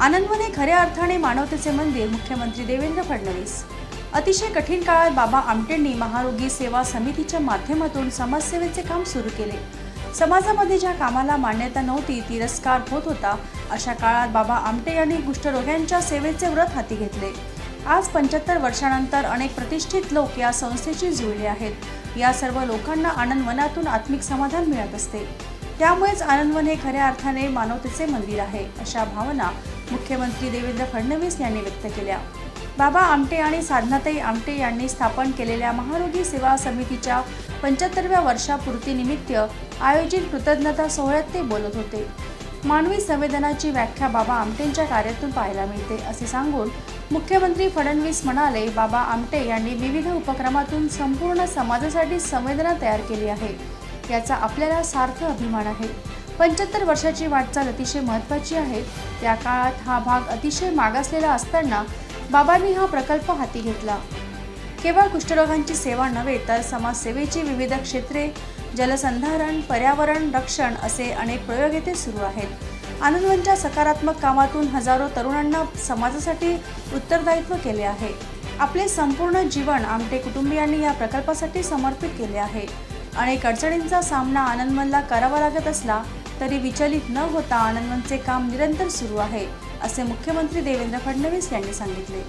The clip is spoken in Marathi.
आनंदवने खऱ्या अर्थाने मानवतेचे मंदिर मुख्यमंत्री देवेंद्र फडणवीस. अतिशय कठीण काळात बाबा आमटेंनी महारोगी सेवा समितीच्या माध्यमातून समाजसेवेचे काम सुरू केले. समाजामध्ये ज्या कामाला मान्यता नव्हती तिरस्कार होत होता अशा काळात बाबा आमटे यांनी कुष्ठरोग्यांच्या सेवेचे व्रत हाती घेतले. आज पंच्याहत्तर वर्षानंतर अनेक प्रतिष्ठित लोक या संस्थेशी जुळले आहेत. या सर्व लोकांना आनंदवनातून आत्मिक समाधान मिळत असते. त्यामुळेच आनंदवन हे खऱ्या अर्थाने मानवतेचे मंदिर आहे अशा भावना मुख्यमंत्री देवेंद्र फडणवीस यांनी व्यक्त केल्या. बाबा आमटे आणि साधनाताई आमटे यांनी स्थापन केलेल्या महारोगी सेवा समितीच्या पंच्याहत्तरव्या वर्षापूर्तीनिमित्त आयोजित कृतज्ञता सोहळ्यात ते बोलत होते. मानवी संवेदनाची व्याख्या बाबा आमटेंच्या कार्यातून पाहायला मिळते असे सांगून मुख्यमंत्री फडणवीस म्हणाले बाबा आमटे यांनी विविध उपक्रमातून संपूर्ण समाजासाठी संवेदना तयार केली आहे. याचा आपल्याला सार्थ अभिमान आहे. पंच्याहत्तर वर्षाची वाटचाल अतिशय महत्त्वाची आहे. त्या काळात हा भाग अतिशय मागासलेला असताना बाबांनी हा प्रकल्प हाती घेतला. केवळ कुष्ठरोगांची सेवा नव्हे तर समाजसेवेची विविध क्षेत्रे जलसंधारण पर्यावरण रक्षण असे अनेक प्रयोग येथे सुरू आहेत. आनंदवनच्या सकारात्मक कामातून हजारो तरुणांना समाजासाठी उत्तरदायित्व केले आहे. आपले संपूर्ण जीवन आमटे कुटुंबियांनी या प्रकल्पासाठी समर्पित केले आहे. अनेक अडचणींचा सामना आनंदवनला करावा लागत असला तरी विचलित न होता आनंदवनचे काम निरंतर सुरू आहे असे मुख्यमंत्री देवेंद्र फडणवीस यांनी सांगितले.